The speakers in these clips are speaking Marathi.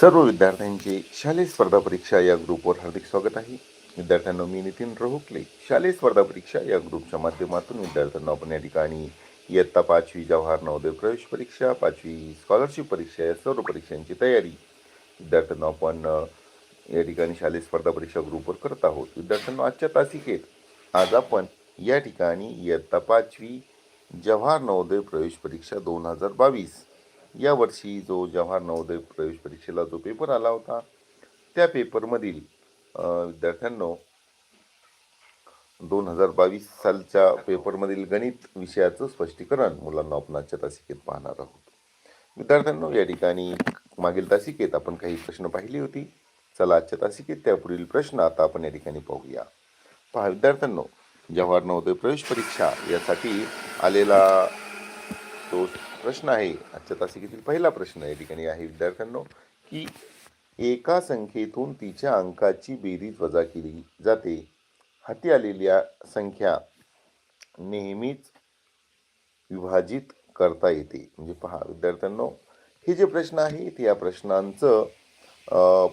सर्व विद्यार्थ्यांचे शालेय स्पर्धा परीक्षा या ग्रुपवर हार्दिक स्वागत आहे. विद्यार्थ्यांना मी नितीन रोहुकले. शालेय स्पर्धा परीक्षा या ग्रुपच्या माध्यमातून विद्यार्थ्यांना आपण या ठिकाणी इयत्ता पाचवी जवाहर नवोदय प्रवेश परीक्षा पाचवी स्कॉलरशिप परीक्षा या सर्व परीक्षांची तयारी विद्यार्थ्यांना आपण या ठिकाणी शालेय स्पर्धा परीक्षा ग्रुपवर करत आहोत. विद्यार्थ्यांना आजच्या तासिकेत आज आपण या ठिकाणी इयत्ता पाचवी जवाहर नवोदय प्रवेश परीक्षा दोन हजार बावीस यावर्षी जो जवाहर नवोदय प्रवेश परीक्षेला जो पेपर आला होता त्या पेपरमधील विद्यार्थ्यांनो दोन हजार बावीस सालच्या पेपरमधील गणित विषयाचं स्पष्टीकरण मुलांना आपण आजच्या तासिकेत पाहणार आहोत. विद्यार्थ्यांनो या ठिकाणी मागील तासिकेत आपण काही प्रश्न पाहिली होती. चला आजच्या तासिकेत त्यापुढील प्रश्न आता आपण या ठिकाणी पाहूया. पहा विद्यार्थ्यांनो जवाहर नवोदय प्रवेश परीक्षा यासाठी आलेला तो प्रश्न आहे. आजच्या तासिकेतील पहिला प्रश्न या ठिकाणी आहे विद्यार्थ्यांनो की एका संख्येतून तिच्या अंकाची बेरीज वजा केली जाते. हाती आलेल्या संख्या नेहमीच विभाजित करता येते. म्हणजे पहा विद्यार्थ्यांनो हे जे प्रश्न आहे ते या प्रश्नांचं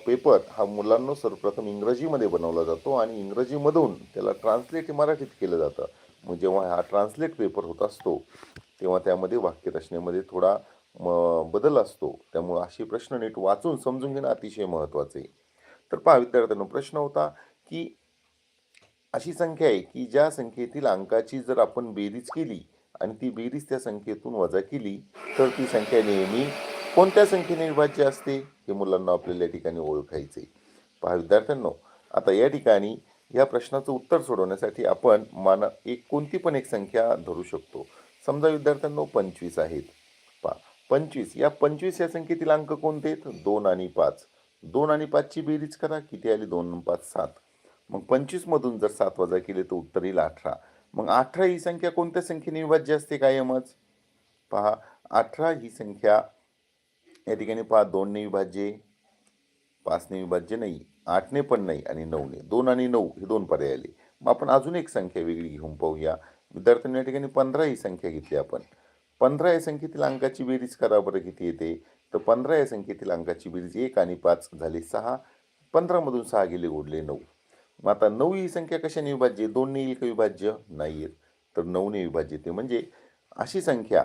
पेपर हा मुलांना सर्वप्रथम इंग्रजीमध्ये बनवला जातो आणि इंग्रजीमधून त्याला ट्रान्सलेट मराठीत केलं जातं. मग जेव्हा हा ट्रान्सलेट पेपर होत असतो तेव्हा त्यामध्ये वाक्यरचनेमध्ये थोडा बदल असतो. त्यामुळे असे प्रश्न नीट वाचून समजून घेणं अतिशय महत्त्वाचं आहे. तर पहा विद्यार्थ्यांनो प्रश्न होता की अशी संख्या आहे की ज्या संख्येतील अंकाची जर आपण बेरीज केली आणि ती बेरीज त्या संख्येतून वजा केली तर ती संख्या नेहमी कोणत्या संख्येने विभाज्य असते? हे मुलांना आपल्याला या ठिकाणी ओळखायचे पहा विद्यार्थ्यांनो आता या ठिकाणी या प्रश्नाचं उत्तर सोडवण्यासाठी आपण मान एक कोणती पण एक संख्या धरू शकतो. समजा विद्यार्थ्यांना पंचवीस आहेत. पहा पंचवीस. या पंचवीस या संख्येतील अंक कोणते आहेत? दोन आणि पाच. दोन आणि पाचची बेरीज करा. किती आली? दोन पाच सात. मग पंचवीसमधून जर सात वजा केले तर उत्तर येईल अठरा. मग अठरा ही संख्या कोणत्या संख्येने विभाज्य असते कायमच? पहा अठरा ही संख्या या ठिकाणी पहा दोनने विभाज्य. पाचने विभाज्य नाही. आठने पण नाही आणि नऊने. दोन आणि नऊ हे दोन पर्याय आले. मग आपण अजून एक संख्या वेगळी घेऊन पाहूया. विद्यार्थ्यांनी या ठिकाणी पंधरा ही संख्या घेतली आपण. पंधरा या संख्येतील अंकाची बेरीज करा बरं किती येते? तर पंधरा या संख्येतील अंकाची बेरीज एक आणि पाच झाली सहा. पंधरामधून सहा गेले ओढले नऊ. मग आता नऊ ही संख्या कशाने विभाज्य? आहे? दोनने येईल का विभाज्य? नाही येत. तर नऊने विभाज्य येते म्हणजे अशी संख्या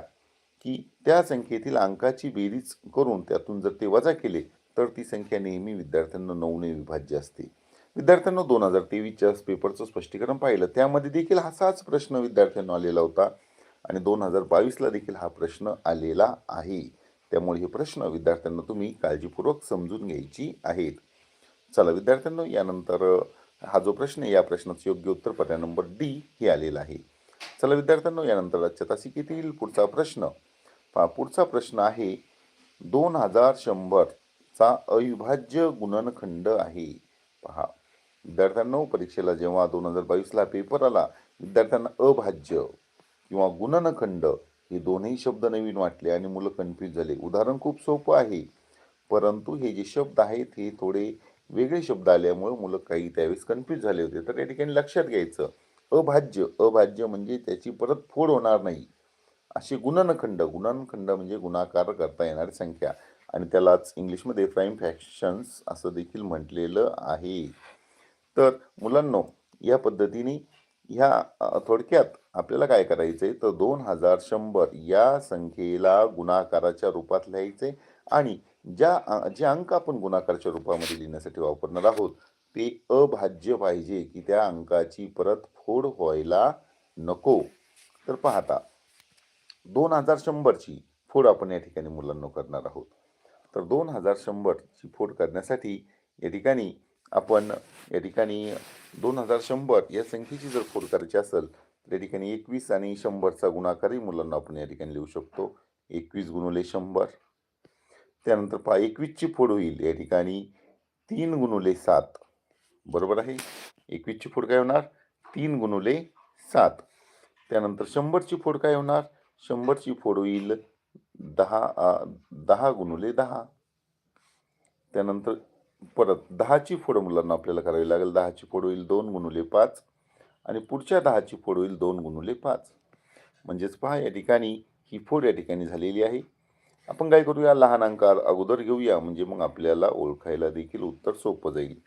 की त्या संख्येतील अंकाची बेरीज करून त्यातून जर ते वजा केले तर ती संख्या नेहमी विद्यार्थ्यांना नऊने विभाज्य असते. विद्यार्थ्यांना दोन हजार तेवीसच्या पेपरचं स्पष्टीकरण पाहिलं. त्यामध्ये देखील असाच प्रश्न विद्यार्थ्यांना आलेला होता. आणि दोन हजार बावीसला देखील हा प्रश्न आलेला आहे. त्यामुळे हे प्रश्न विद्यार्थ्यांना तुम्ही काळजीपूर्वक समजून घ्यायची आहेत. चला विद्यार्थ्यांनो यानंतर हा जो प्रश्न आहे या प्रश्नाचं योग्य उत्तर पर्याय नंबर डी हे आलेला आहे. चला विद्यार्थ्यांनो यानंतर आजच्या तासिकेतील पुढचा प्रश्न. पुढचा प्रश्न आहे दोन हजार शंभरचा अविभाज्य गुणनखंड आहे. पहा विद्यार्थ्यांना परीक्षेला जेव्हा दोन हजार बावीसला पेपर आला विद्यार्थ्यांना अभाज्य किंवा गुणनखंड हे दोन्ही शब्द नवीन वाटले आणि मुलं कन्फ्यूज झाले. उदाहरण खूप सोपं आहे परंतु हे जे शब्द आहेत हे थोडे वेगळे शब्द आल्यामुळे मुलं काही त्यावेळेस कन्फ्यूज झाले होते. तर या ठिकाणी लक्षात घ्यायचं अभाज्य अभाज्य म्हणजे त्याची परत फोड होणार नाही. असे गुणनखंड गुणनखंड म्हणजे गुणाकार करता येणारी संख्या. आणि त्यालाच इंग्लिशमध्ये प्राईम फॅक्शन्स असं देखील म्हटलेलं आहे. तर मुलांनो या पद्धतीने ह्या थोडक्यात आपल्याला काय करायचं आहे तर दोन हजार शंभर या संख्येला गुणाकाराच्या रूपात लिहायचे आणि ज्या जे अंक आपण गुणाकाराच्या रूपामध्ये लिहिण्यासाठी वापरणार आहोत ते अभाज्य पाहिजे की त्या अंकाची परत फोड व्हायला नको. तर पाहता दोन हजार शंभरची फोड आपण या ठिकाणी मुलांना करणार आहोत. तर दोन हजार शंभरची फोड करण्यासाठी या ठिकाणी आपण या ठिकाणी दोन हजार शंभर या संख्येची जर खोड करायची असेल तर या ठिकाणी एकवीस आणि शंभरचा गुणाकारही मुलांना आपण या ठिकाणी लिहू शकतो. एकवीस गुणुले शंभर. त्यानंतर पहा एकवीसची फोड होईल. या ठिकाणी तीन गुणुले सात. बरोबर आहे? एकवीसची फोड काय होणार? तीन गुणुले सात. त्यानंतर शंभरची फोड काय होणार? शंभरची फोड होईल दहा दहा गुणुले दहा. त्यानंतर परत दहाची फोड मुलांना आपल्याला करावी लागेल. दहाची फोड होईल दोन गुणुले पाच आणि पुढच्या दहाची फोड होईल दोन गुणुले पाच. म्हणजेच पहा या ठिकाणी ही फोड या ठिकाणी झालेली आहे. आपण काय करूया? लहान अंकार अगोदर घेऊया. म्हणजे मग आपल्याला ओळखायला देखील उत्तर सोपं जाईल.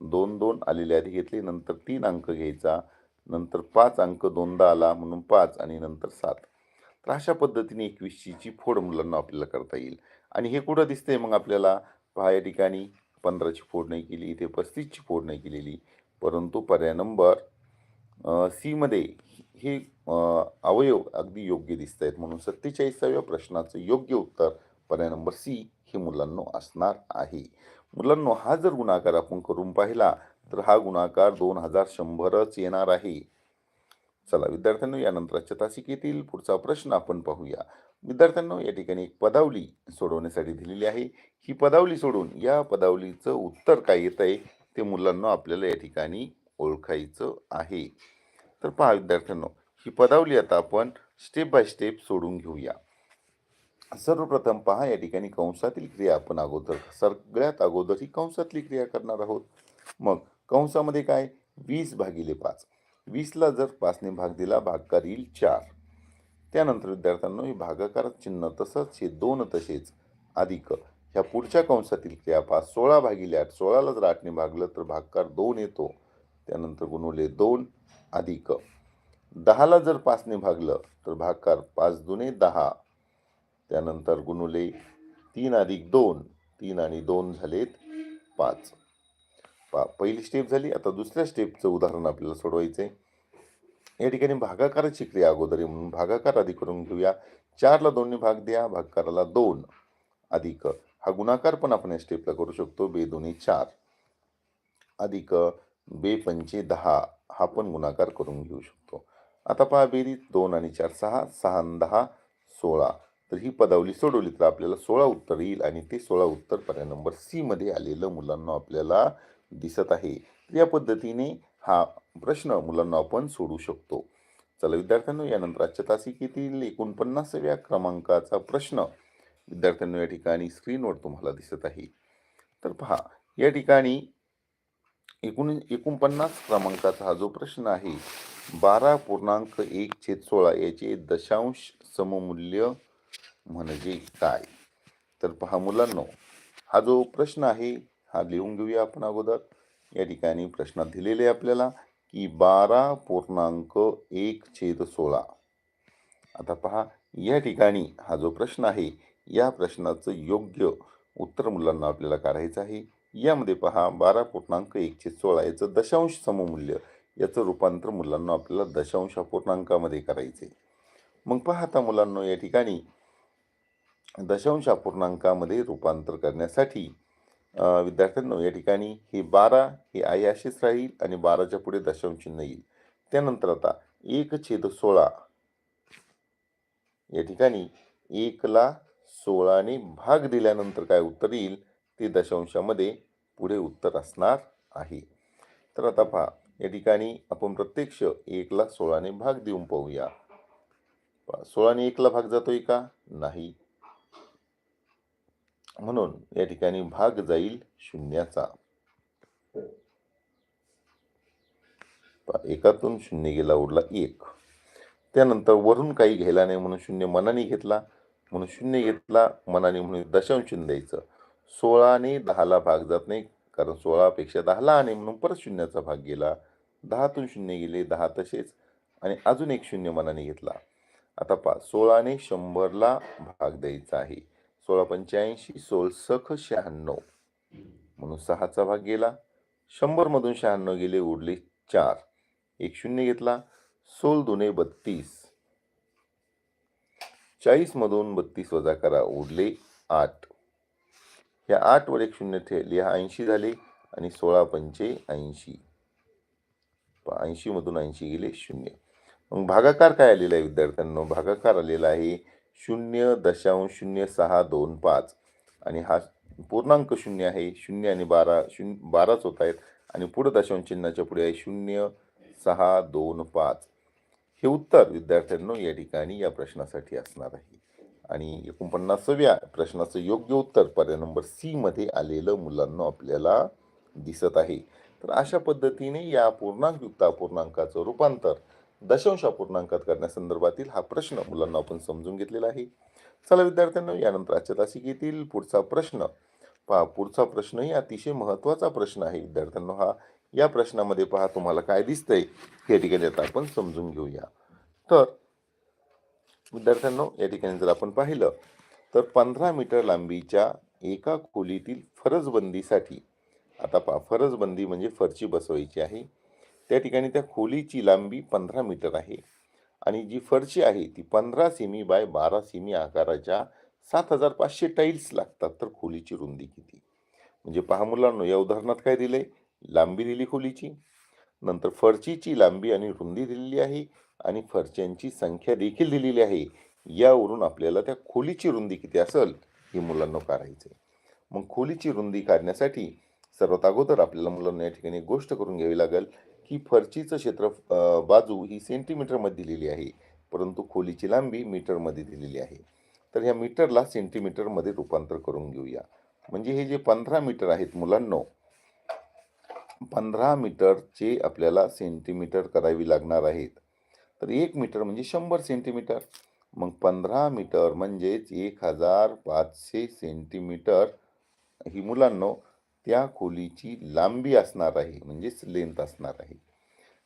दोन दोन आलेले आधी घेतले नंतर तीन अंक घ्यायचा नंतर पाच अंक दोनदा आला म्हणून पाच आणि नंतर सात. तर अशा पद्धतीने एकवीसची फोड मुलांना आपल्याला करता येईल. आणि हे कुठं दिसतंय मग आपल्याला? पहा या ठिकाणी पंधराची फोडणी केली इथे पस्तीसची फोडणी केलेली. परंतु पर्याय नंबर सीमध्ये हे अवयव अगदी योग्य दिसत आहेत. म्हणून सत्तेचाळीसाव्या प्रश्नाचं योग्य उत्तर पर्याय नंबर सी हे मुलांनो असणार आहे. मुलांनो हा जर गुणाकार आपण करून पाहिला तर हा गुणाकार दोन हजार शंभरच येणार आहे. चला विद्यार्थ्यांनो यानंतर आजच्या तासिकेतील पुढचा प्रश्न आपण पाहूया. विद्यार्थ्यांनो या ठिकाणी एक पदावली सोडवण्यासाठी दिलेली आहे. ही पदावली सोडून या पदावलीचं उत्तर काय येत आहे ते मुलांना आपल्याला या ठिकाणी ओळखायचं आहे. तर पहा विद्यार्थ्यांनो ही पदावली आता आपण स्टेप बाय स्टेप सोडून घेऊया. सर्वप्रथम पहा या ठिकाणी कंसातील क्रिया आपण अगोदर सगळ्यात अगोदर ही कंसातली क्रिया करणार आहोत. मग कंसामध्ये काय? वीस भागिले पाच. वीसला जर पाचने भाग दिला भागकार येईल चार. त्यानंतर विद्यार्थ्यांनो हे भागाकार चिन्ह तसंच हे दोन तसेच अधिक. ह्या पुढच्या कंसातील क्रिया सोळा भागिले आठ सोळाला जर आठने भागलं तर भागकार दोन येतो. त्यानंतर गुणवले दोन अधिक. दहाला जर पाचने भागलं तर भागकार पाच दुने दहा. त्यानंतर गुणवले तीन अधिक दोन तीन आणि दोन झालेत पाच. पा पहिली स्टेप झाली. आता दुसऱ्या स्टेपचं उदाहरण आपल्याला सोडवायचं आहे या ठिकाणी भागाकार शिकले अगोदर म्हणून भागाकार आधी करून घेऊया. चारला दोनने भाग द्या भागकाराला दोन अधिक. हा गुणाकार पण आपण या स्टेपला करू शकतो. बे दोन्ही चार. अधिक बे पंचे दहा. हा पण गुणाकार करून घेऊ शकतो. आता पहा बेरीज दोन आणि चार सहा. सहा दहा सोळा. तर ही पदावली सोडवली तर आपल्याला सोळा उत्तर येईल आणि ते सोळा उत्तर पर्याय नंबर सी मध्ये आलेलं मुलांना आपल्याला दिसत आहे. तर या पद्धतीने हा प्रश्न मुलांना आपण सोडू शकतो. चला विद्यार्थ्यांनो यानंतर आजच्या तासिकेतील एकोणपन्नासाव्या क्रमांकाचा प्रश्न विद्यार्थ्यांनो या ठिकाणी स्क्रीनवर तुम्हाला दिसत आहे. तर पहा या ठिकाणी एकूण एकोणपन्नास क्रमांकाचा हा जो प्रश्न आहे बारा पूर्णांक एक छेद सोळा याचे दशांश सममूल्य म्हणजे काय? तर पहा मुलांनो हा जो प्रश्न आहे हा लिहून घेऊया आपण अगोदर. या ठिकाणी प्रश्नात दिलेले आहे आपल्याला की बारा पूर्णांक एक छेद सोळा. आता पहा या ठिकाणी हा जो प्रश्न आहे या प्रश्नाचं योग्य उत्तर मुलांना आपल्याला काढायचं आहे. यामध्ये पहा बारा पूर्णांक एकशे सोळा याचं दशांश सममूल्य याचं रूपांतर मुलांना आपल्याला दशांश अपूर्णांकामध्ये करायचे मग पहा आता मुलांना या ठिकाणी दशांश अपूर्णांकामध्ये रूपांतर करण्यासाठी विद्यार्थ्यांनो या ठिकाणी हे बारा हे आई अशीच राहील आणि बाराच्या पुढे दशांश चिन्ह येईल. त्यानंतर आता एक छेद सोळा. या ठिकाणी एकला सोळाने भाग दिल्यानंतर काय उत्तर येईल? ते दशांशामध्ये पुढे उत्तर असणार आहे. तर आता पहा या ठिकाणी आपण प्रत्यक्ष एकला सोळाने भाग देऊन पाहूया. सोळाने एकला भाग जातोय का? नाही. म्हणून या ठिकाणी भाग जाईल शून्याचा. एकातून शून्य गेला उरला एक. त्यानंतर वरून काही घ्यायला नाही म्हणून शून्य मनाने घेतला. म्हणून शून्य घेतला मनाने म्हणून दशांश शून्य द्यायचं सोळाने दहाला भाग जात नाही कारण सोळापेक्षा दहाला आणि म्हणून परत शून्याचा भाग गेला. दहातून शून्य गेले दहा तसेच. आणि अजून एक शून्य मनाने घेतला. आता पहा सोळाने शंभरला भाग द्यायचा आहे. सोळा पंच्याऐंशी सोळसख शहाण्णव. म्हणून सहाचा भाग गेला. शंभरमधून शहाण्णव गेले उरले चार. एक शून्य घेतला सोल दुने बत्तीस. चाळीसमधून बत्तीस वजा करा उरले आठ. या आठवर एक शून्य ठेवले हा ऐंशी झाले आणि सोळा पंचे ऐंशी ऐंशीमधून ऐंशी गेले शून्य. मग भागाकार काय आलेला आहे विद्यार्थ्यांना? भागाकार आलेला आहे शून्य दशांश शून्य सहा दोन पाच. आणि हा पूर्णांक शून्य आहे शून्य आणि बारा शून्य बाराच होत आहेत. आणि पुढं दशांश चिन्हाच्या पुढे आहे शून्य सहा दोन पाच. हे उत्तर विद्यार्थ्यांनो या ठिकाणी या प्रश्नासाठी असणार आहे. आणि एकोणपन्नासाव्या प्रश्नाचं योग्य उत्तर पर्याय नंबर सीमध्ये आलेलं मुलांना आपल्याला दिसत आहे. तर अशा पद्धतीने या पूर्णांकयुक्त अपूर्णांकाचं रूपांतर दशांश अपूर्णांकात करण्यासंदर्भातील हा प्रश्न मुलांना आपण समजून घेतलेला आहे. चला विद्यार्थ्यांनो यानंतर आजच्या तासिकेतील पुढचा प्रश्न. पहा पुढचा प्रश्नही अतिशय महत्त्वाचा प्रश्न आहे. विद्यार्थ्यांनो हा या प्रश्नामध्ये पहा तुम्हाला काय दिसतंय? या ठिकाणी आता आपण समजून घेऊया. तर विद्यार्थ्यांनो या ठिकाणी जर आपण पाहिलं तर पंधरा मीटर लांबीच्या एका खोलीतील फरजबंदीसाठी आता पहा फरजबंदी म्हणजे फरची बसवायची आहे. त्या ठिकाणी त्या खोलीची लांबी पंधरा मीटर आहे. आणि जी फरची आहे ती पंधरा सेमी बाय बारा सेमी आकाराच्या सात हजार पाचशे टाईल्स लागतात तर खोलीची रुंदी किती? म्हणजे पहा मुलांनो या उदाहरणात काय दिलंय? लांबी दिली खोलीची नंतर फरचीची लांबी आणि रुंदी दिलेली आहे आणि फरच्यांची संख्या देखील दिलेली आहे. यावरून आपल्याला त्या खोलीची रुंदी किती असेल हे मुलांना काढायचं आहे. मग खोलीची रुंदी काढण्यासाठी सर्वात अगोदर आपल्याला मुलांना या ठिकाणी गोष्ट करून घ्यावी लागेल ही फरचीचं क्षेत्र बाजू ही सेंटीमीटरमध्ये दिलेली आहे. परंतु खोलीची लांबी मीटरमध्ये दिलेली आहे. तर ह्या मीटरला सेंटीमीटरमध्ये रूपांतर करून घेऊया. म्हणजे हे जे पंधरा मीटर आहेत मुलांनो पंधरा मीटरचे आपल्याला सेंटीमीटर करावी लागणार आहेत. तर एक मीटर म्हणजे शंभर सेंटीमीटर. मग पंधरा मीटर म्हणजेच एक हजार पाचशे सेंटीमीटर. ही मुलांनो त्या खोलीची लांबी असणार आहे म्हणजेच लेंथ असणार आहे.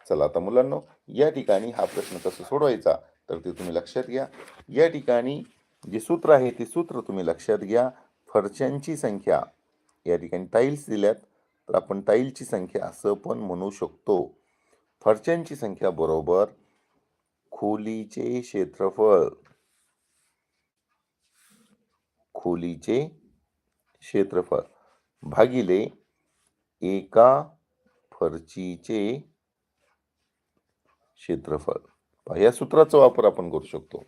चला आता मुलांनो या ठिकाणी हा प्रश्न कसा सोडवायचा तर ते तुम्ही लक्षात घ्या. या ठिकाणी जे सूत्र आहे ते सूत्र तुम्ही लक्षात घ्या. फरच्यांची संख्या या ठिकाणी टाईल्स दिल्यात तर आपण टाईलची संख्या असं पण म्हणू शकतो. फरच्यांची संख्या बरोबर खोलीचे क्षेत्रफळ. खोलीचे क्षेत्रफळ. भागिले एका फरचीचे क्षेत्रफळ. या सूत्राचा वापर आपण करू शकतो.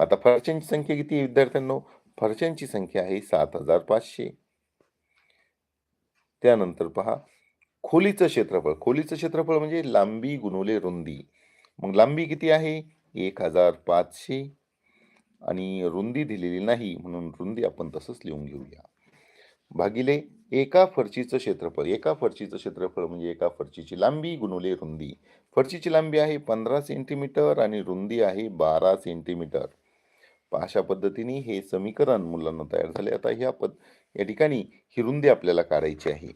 आता फरच्यांची संख्या किती आहे विद्यार्थ्यांनो? फरच्यांची संख्या आहे सात हजार पाचशे. त्यानंतर पहा खोलीचं क्षेत्रफळ. खोलीचं क्षेत्रफळ म्हणजे लांबी गुणवले रुंदी. मग लांबी किती आहे? एक हजार पाचशे. आणि रुंदी दिलेली नाही म्हणून रुंदी आपण तसंच लिहून घेऊया. भागिले एका फरचीचं क्षेत्रफळ एका फरचीचं क्षेत्रफळ म्हणजे एका फरचीची लांबी गुणुले रुंदी. फरचीची लांबी आहे पंधरा सेंटीमीटर आणि रुंदी आहे बारा सेंटीमीटर. अशा पद्धतीने हे समीकरण मुलांना तयार झाले. आता ह्या पद या ठिकाणी ही रुंदी आपल्याला काढायची आहे.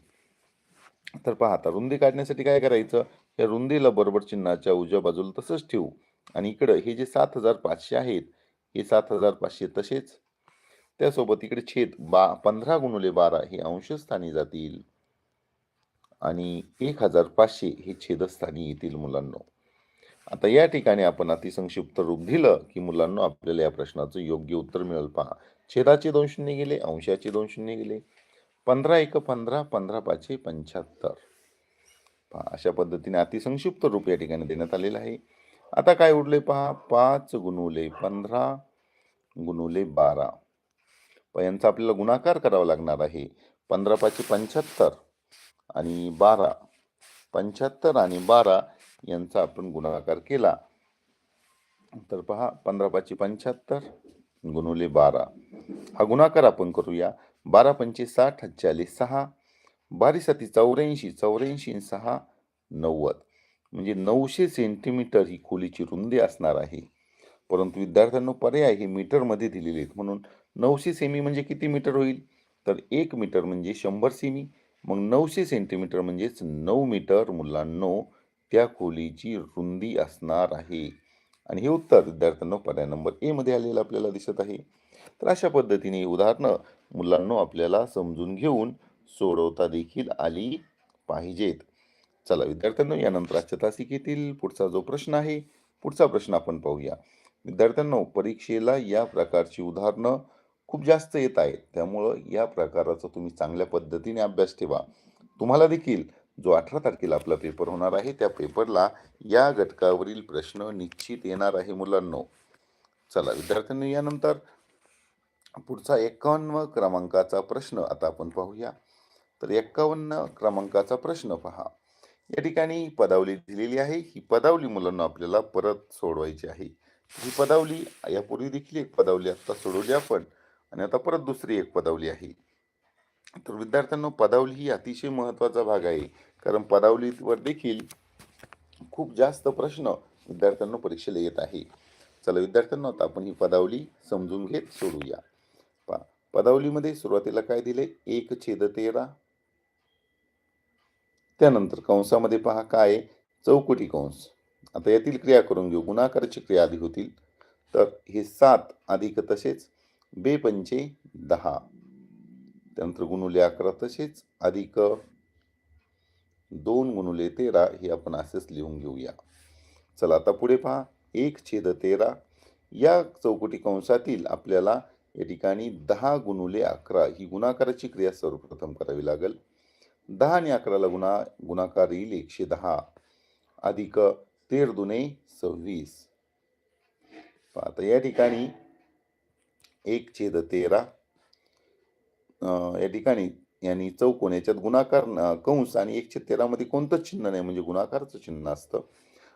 तर पहा आता रुंदी काढण्यासाठी काय करायचं? या रुंदीला बरोबर चिन्हाच्या उजव्या बाजूला तसंच ठेवू. आणि इकडं हे जे सात हजार पाचशे आहेत हे सात हजार पाचशे तसेच त्यासोबत इकडे छेद बा पंधरा गुणुले बारा हे अंशस्थानी जातील. आणि एक हजार पाचशे हे छेदस्थानी येतील मुलांनो. आता या ठिकाणी आपण अतिसंक्षिप्त रूप दिलं की मुलांना आपल्याला या प्रश्नाचं योग्य उत्तर मिळेल पहा. छेदाचे दोन शून्य गेले अंशाचे दोन शून्य गेले. पंधरा एक पंधरा पंधरा पाचशे पंच्याहत्तर. पहा अशा पद्धतीने अतिसंक्षिप्त रूप या ठिकाणी देण्यात आलेलं आहे. आता काय उरले पहा पाच गुणुले पंधरा गुणुले बारा. यांचा आपल्याला गुणाकार करावा लागणार आहे. पंधरा पाचशे पंच्याहत्तर आणि बारा पंच्याहत्तर आणि बारा यांचा आपण गुणाकार केला. तर पहा पंधरा पाचशे पंच्याहत्तर गुणवले बारा. हा गुणाकार आपण करूया. बारा पंचे साठ चाळीस सहा बारीसाठी चौऱ्याऐंशी चौऱ्याऐंशी सहा नव्वद. म्हणजे नऊशे सेंटीमीटर ही खोलीची रुंदी असणार आहे. परंतु विद्यार्थ्यांना पर्याय हे मीटरमध्ये दिलेले आहेत. म्हणून नऊशे सेमी म्हणजे किती मीटर होईल? तर एक मीटर म्हणजे शंभर सेमी मग नऊशे सेंटीमीटर म्हणजेच नऊ मीटर मुलांनो त्या खोलीची रुंदी असणार आहे. आणि हे उत्तर विद्यार्थ्यांना पर्याय नंबर ए मध्ये आलेलं आपल्याला दिसत आहे. तर अशा पद्धतीने उदाहरणं मुलांना आपल्याला समजून घेऊन सोडवता देखील आली पाहिजेत. चला विद्यार्थ्यांनो यानंतर आजच्या तासिकेतील पुढचा जो प्रश्न आहे पुढचा प्रश्न आपण पाहूया. विद्यार्थ्यांनो परीक्षेला या प्रकारची उदाहरणं खूप जास्त येत आहेत. त्यामुळं या प्रकाराचा तुम्ही चांगल्या पद्धतीने अभ्यास ठेवा. तुम्हाला देखील जो अठरा तारखेला आपला पेपर होणार आहे त्या पेपरला या घटकावरील प्रश्न निश्चित येणार आहे मुलांनो. चला विद्यार्थ्यांनी यानंतर पुढचा एकावन्न क्रमांकाचा प्रश्न आता आपण पाहूया. तर एकावन्न क्रमांकाचा प्रश्न पहा. या ठिकाणी पदावली दिलेली आहे. ही पदावली मुलांना आपल्याला परत सोडवायची आहे. ही पदावली यापूर्वी देखील एक पदावली आत्ता सोडवली आपण. आणि आता परत दुसरी एक पदावली आहे. तर विद्यार्थ्यांना पदावली ही अतिशय महत्त्वाचा भाग आहे. कारण पदावलीवर देखील खूप जास्त प्रश्न विद्यार्थ्यांना परीक्षेला येत आहे. चला विद्यार्थ्यांना आता आपण ही पदावली समजून घेत सोडूया. पा पदावलीमध्ये सुरुवातीला काय दिले? एक छेद तेरा. त्यानंतर कंसामध्ये पहा काय चौकटी कंस. आता यातील क्रिया करून घेऊ. गुणाकाराची क्रिया आधी होतील. तर हे सात अधिक तसेच बे पंचे दहा. त्यानंतर गुणुले अकरा तसेच अधिक. दोन गुणुले तेरा हे आपण असेच लिहून घेऊया. चला आता पुढे पहा. एक छेद तेरा. या चौकटी कंसातील आपल्याला या ठिकाणी दहा गुणुले अकरा. ही गुणाकाराची क्रिया सर्वप्रथम करावी लागेल. दहा आणि अकराला गुणा गुणाकार येईल एकशे दहा. अधिक तेर दुने सव्वीस. पहा, आता या ठिकाणी एक छेद तेरा. या ठिकाणी यांनी चौकोन याच्यात गुणाकार कंस आणि एकशे तेरामध्ये कोणतंच चिन्ह नाही म्हणजे गुणाकारचं चिन्ह असतं.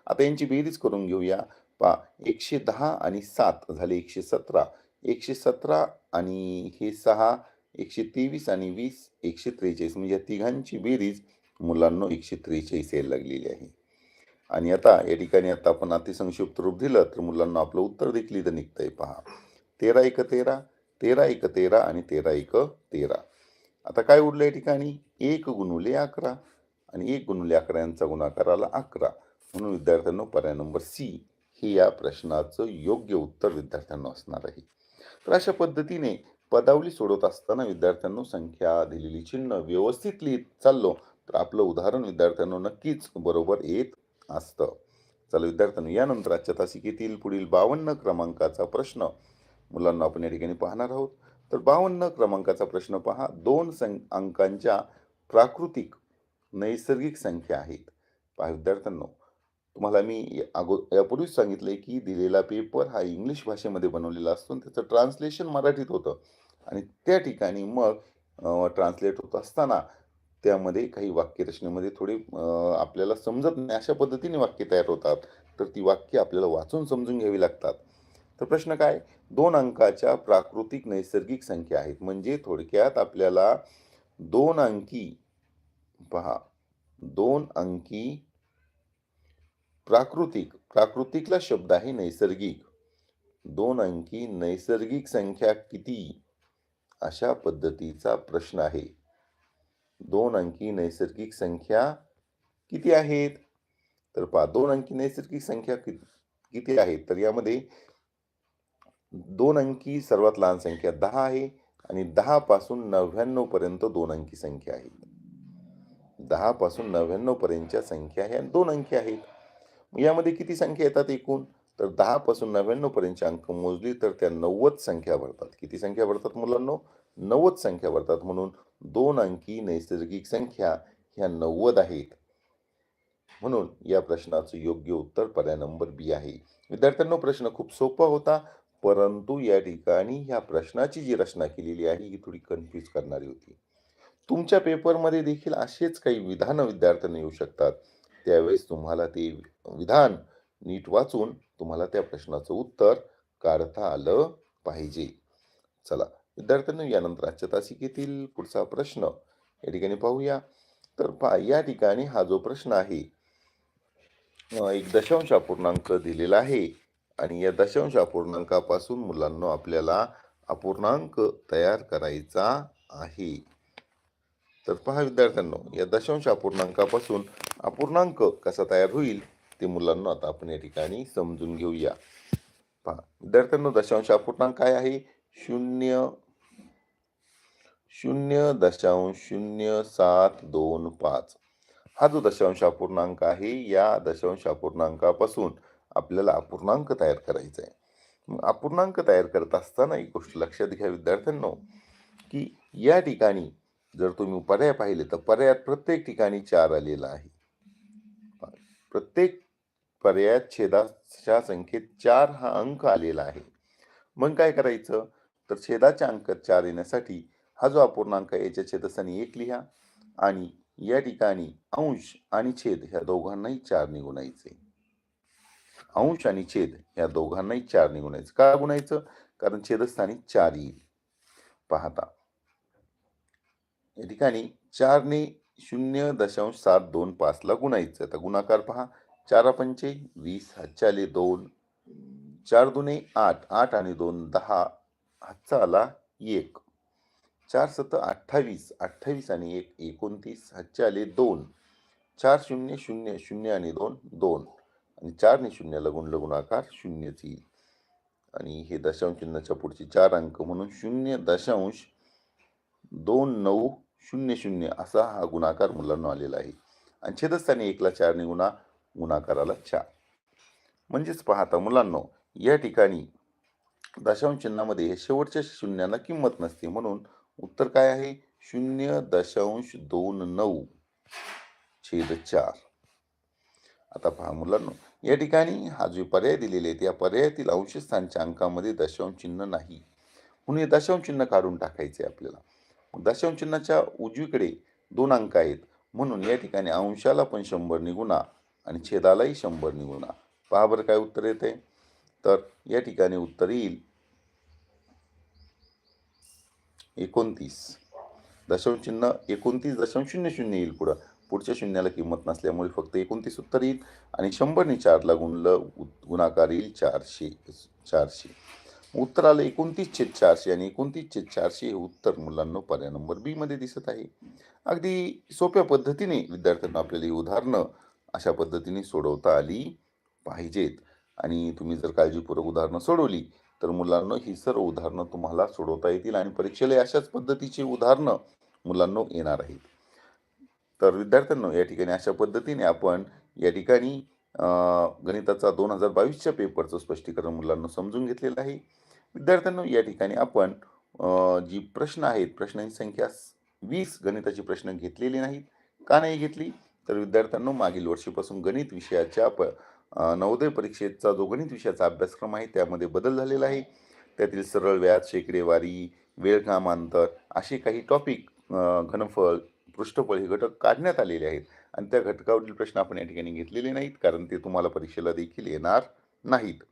आता यांची बेरीज करून घेऊया. पहा एकशे दहा आणि सात झाले एकशे सतरा. एकशे सतरा आणि हे सहा एकशे तेवीस आणि वीस एकशे त्रेचाळीस. म्हणजे या तिघांची बेरीज मुलांना एकशे त्रेचाळीस यायला लागलेली आहे. आणि आता या ठिकाणी आता आपण अतिसंक्षिप्त रूप दिलं तर मुलांना आपलं उत्तर देखील इथं निघतंय पहा. तेरा एक तेरा तेरा एक तेरा आणि तेरा एक तेरा. आता काय उरलं या ठिकाणी? एक गुणुले अकरा आणि एक गुणुले अकरा यांचा गुणाकार आला अकरा. म्हणून विद्यार्थ्यांना पर्याय नंबर सी हे या प्रश्नाचं योग्य उत्तर विद्यार्थ्यांना असणार आहे. तर अशा पद्धतीने पदावली सोडवत असताना विद्यार्थ्यांना संख्या दिलेली चिन्ह व्यवस्थित लिहित चाललो तर आपलं उदाहरण विद्यार्थ्यांना नक्कीच बरोबर येत असतं. चला विद्यार्थ्यांनो यानंतर आजच्या तासिकेतील पुढील बावन्न क्रमांकाचा प्रश्न मुलांना आपण या ठिकाणी पाहणार आहोत. तर बावन्न क्रमांकाचा प्रश्न पहा. दोन सं अंकांच्या प्राकृतिक नैसर्गिक संख्या आहेत. पहा विद्यार्थ्यांनो तुम्हाला मी या- अगो यापूर्वीच सांगितलंय की दिलेला पेपर हा इंग्लिश भाषेमध्ये बनवलेला असतो आणि त्याचं ट्रान्सलेशन मराठीत होतं. आणि त्या ठिकाणी मग ट्रान्सलेट होत असताना त्यामध्ये काही वाक्यरचनेमध्ये थोडे आपल्याला समजत नाही. अशा पद्धतीने वाक्य तयार होतात. तर ती वाक्य आपल्याला वाचून समजून घ्यावी लागतात. तर प्रश्न काय? दोन अंकाच्या प्राकृतिक नैसर्गिक संख्या आहेत. म्हणजे थोडक्यात आपल्याला दोन अंकी पहा दोन अंकी प्राकृतिक प्राकृतिकला शब्द आहे नैसर्गिक. दोन अंकी नैसर्गिक संख्या किती? अशा पद्धतीचा प्रश्न आहे. दोन अंकी नैसर्गिक संख्या किती आहेत? तर पहा दोन अंकी नैसर्गिक संख्या किती किती आहेत? तर यामध्ये दोन अंकी सर्वात लहान संख्या दहा आहे आणि दहापासून नव्याण्णवपर्यंत दोन अंकी संख्या आहेत दहापासून नव्याण्णवपर्यंतच्या संख्या ह्या दोन अंकी आहेत. यामध्ये किती संख्या येतात एकूण? तर दहापासून नव्याण्णवपर्यंतचे अंक मोजली तर त्या नव्वद संख्या भरतात. किती संख्या भरतात मुलांनो? नव्वद संख्या भरतात. म्हणून दोन अंकी नैसर्गिक संख्या ह्या नव्वद आहेत. म्हणून या प्रश्नाचं योग्य उत्तर पर्याय नंबर बी आहे. विद्यार्थ्यांनो प्रश्न खूप सोपा होता. परंतु या ठिकाणी ह्या प्रश्नाची जी रचना केलेली आहे ही थोडी कन्फ्यूज करणारी होती. तुमच्या पेपरमध्ये देखील असेच काही विधानं विद्यार्थ्यांना येऊ शकतात. त्यावेळेस तुम्हाला ते विधान नीट वाचून तुम्हाला त्या प्रश्नाचं उत्तर काढता आलं पाहिजे. चला विद्यार्थ्यांना यानंतर आजच्या तासिकेतील पुढचा प्रश्न या ठिकाणी पाहूया. तर पा या ठिकाणी हा जो प्रश्न आहे एक दशांश पूर्णांक दिलेला आहे. आणि या दशांश अपूर्णांकापासून मुलांना आपल्याला अपूर्णांक तयार करायचा आहे. तर पहा विद्यार्थ्यांनो या दशांश अपूर्णांकापासून अपूर्णांक कसा तयार होईल ते मुलांना आता आपण या ठिकाणी समजून घेऊया. पहा विद्यार्थ्यांनो दशांश अपूर्णांक काय आहे? शून्य शून्य दशांश शून्य सात दोन पाच. हा जो दशांश अपूर्णांक आहे या दशांश अपूर्णांकापासून आपल्याला अपूर्णांक तयार करायचा आहे मग अपूर्णांक तयार करत असताना एक गोष्ट लक्षात घ्या विद्यार्थ्यांनो की या ठिकाणी जर तुम्ही पर्याय पाहिले तर पर्यायात प्रत्येक ठिकाणी चार आलेला आहे. प्रत्येक पर्यायात छेदाच्या संख्येत चार हा अंक आलेला आहे. मग काय करायचं? तर छेदाच्या अंकात चार येण्यासाठी हा जो अपूर्णांक आहे याच्या छेदस्थानी एक लिहा आणि या ठिकाणी अंश आणि छेद ह्या दोघांनाही चार ने गुणायचे अंश आणि छेद या दोघांनाही चार ने गुणायचं का गुणायचं? कारण छेदस्थानी चार येईल पाहता. या ठिकाणी चारने शून्य दशांश सात दोन पाचला गुणायचं. आता गुणाकार पहा. चारा पंचे वीस हातचे दोन चार दुने आठ आठ आणि दोन दहा हातचा आला एक. चार सत अठ्ठावीस अठ्ठावीस आणि एक एकोणतीस हातचे आले दोन. चार शून्य शून्य शून्य आणि दोन दोन. आणि चारने शून्याला गुणलं गुणाकार शून्यच येईल आणि हे दशांश चिन्हाच्या पुढचे चार अंक म्हणून शून्य दशांश दोन नऊ शून्य शून्य असा हा गुणाकार मुलांना आलेला आहे. आणि छेदस्थानी एकला चारने गुणा गुणाकाराला चार. म्हणजेच पाहता मुलांनो या ठिकाणी दशांश चिन्हामध्ये हे शेवटच्या शून्याला किंमत नसते म्हणून उत्तर काय आहे? शून्य दशांश दोन नऊ छेद चार. आता पहा मुलांनो या ठिकाणी हा जो पर्याय दिलेले आहेत या पर्यायातील अंशस्थानच्या अंकामध्ये दशांश चिन्ह नाही. म्हणून हे दशांश चिन्ह काढून टाकायचे आपल्याला. दशांश चिन्हाच्या उजवीकडे दोन अंक आहेत. म्हणून या ठिकाणी अंशाला पण शंभर निगुणा आणि छेदालाही शंभर निगुणा. पहा बरं काय उत्तर येते तर या ठिकाणी उत्तर येईल. एकोणतीस. दशांश चिन्ह एकोणतीस दशांश शून्य शून्य येईल पुढं. पुढच्या शून्याला किंमत नसल्यामुळे फक्त एकोणतीस उत्तर येईल आणि शंभरने चारला गुणलं गुणाकार येईल चारशे चारशे. उत्तर आलं एकोणतीस छेद चारशे आणि एकोणतीस छेद चारशे हे उत्तर मुलांना पर्याय नंबर बीमध्ये दिसत आहे. अगदी सोप्या पद्धतीने विद्यार्थ्यांना आपल्याला ही उदाहरणं अशा पद्धतीने सोडवता आली पाहिजेत. आणि तुम्ही जर काळजीपूर्वक उदाहरणं सोडवली तर मुलांना ही सर्व उदाहरणं तुम्हाला सोडवता येतील आणि परीक्षेला अशाच पद्धतीची उदाहरणं मुलांना येणार आहेत. तर विद्यार्थ्यांनो या ठिकाणी अशा पद्धतीने आपण या ठिकाणी गणिताचा दोन हजार बावीसच्या पेपरचं स्पष्टीकरण मुलांना समजून घेतलेलं आहे. विद्यार्थ्यांनो या ठिकाणी आपण जी प्रश्न आहेत प्रश्नांची संख्या वीस गणिताची प्रश्न घेतलेली नाहीत का नाही घेतली? तर विद्यार्थ्यांनो मागील वर्षीपासून गणित विषयाच्या प नवोदय परीक्षेचा जो गणित विषयाचा अभ्यासक्रम आहे त्यामध्ये बदल झालेला आहे. त्यातील सरळ व्याज शेकडेवारी वेळकामांतर असे काही टॉपिक घनफळ पृष्ठफळ हे घटक काढण्यात आलेले आहेत. आणि त्या घटकावरील प्रश्न आपण या ठिकाणी घेतलेले नाहीत कारण ते तुम्हाला परीक्षेला देखील येणार नाहीत.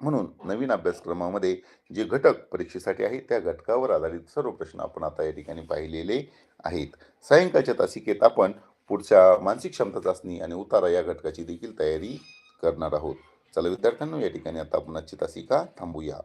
म्हणून नवीन अभ्यासक्रमामध्ये जे घटक परीक्षेसाठी आहेत त्या घटकावर आधारित सर्व प्रश्न आपण आता या ठिकाणी पाहिलेले आहेत. सायंकाळच्या तासिकेत आपण पुढच्या मानसिक क्षमता चाचणी आणि उतारा या घटकाची देखील तयारी करणार आहोत. चला विद्यार्थ्यांनो या ठिकाणी आता आपण आजची तासिका थांबूया.